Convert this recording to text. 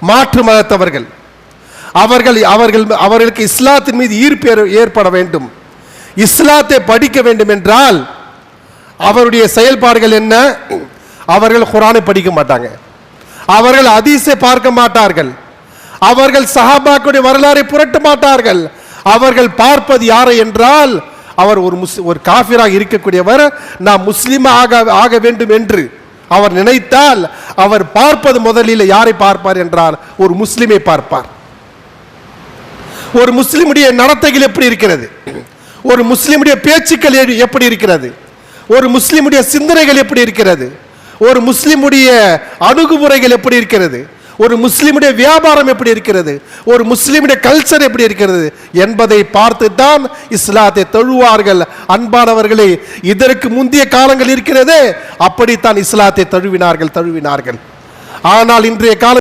மாற்று மதத்தவர்கள். அவர்கள் அவர்கள் அவர்களுக்கு இஸ்லாத்தின் மீது ஈர்ப்பு ஏற்பட வேண்டும். இஸ்லாத்தை படிக்க வேண்டும் என்றால் அவருடைய செயல்பாடுகள் என்ன? அவர்கள் குரானை படிக்க மாட்டாங்க. அவர்கள் அதிசை பார்க்க மாட்டார்கள். அவர்கள் சஹாபாக்களுடைய வரலாறை புரட்ட மாட்டார்கள். அவர்கள் பார்ப்பது யாரை என்றால் அவர் ஒரு முஸ் ஒரு காஃபிராக இருக்கக்கூடியவர் நான் முஸ்லீமாக ஆக ஆக வேண்டும் என்று. அவர் நினைத்தால் அவர் பார்ப்பது முதலில் யாரை பார்ப்பார் என்றால் ஒரு முஸ்லிமை பார்ப்பார். ஒரு முஸ்லிமுடைய நடத்தைகள் எப்படி இருக்கிறது? ஒரு முஸ்லிமுடைய பேச்சுக்கள் எப்படி இருக்கிறது? ஒரு முஸ்லிமுடைய சிந்தனைகள் எப்படி இருக்கிறது? ஒரு முஸ்லிமுடைய அணுகுமுறைகள் எப்படி இருக்கிறது? ஒரு முஸ்லிமுடைய வியாபாரம் எப்படி இருக்கிறது? ஒரு முஸ்லீமுடைய கல்ச்சர் எப்படி இருக்கிறது? என்பதை பார்த்து தான் இஸ்லாத்தை தழுவார்கள். அன்பானவர்களே இதற்கு முந்தைய காலங்கள் இருக்கிறதே அப்படித்தான் இஸ்லாத்தை தழுவினார்கள் தழுவினார்கள். ஆனால் இன்றைய கால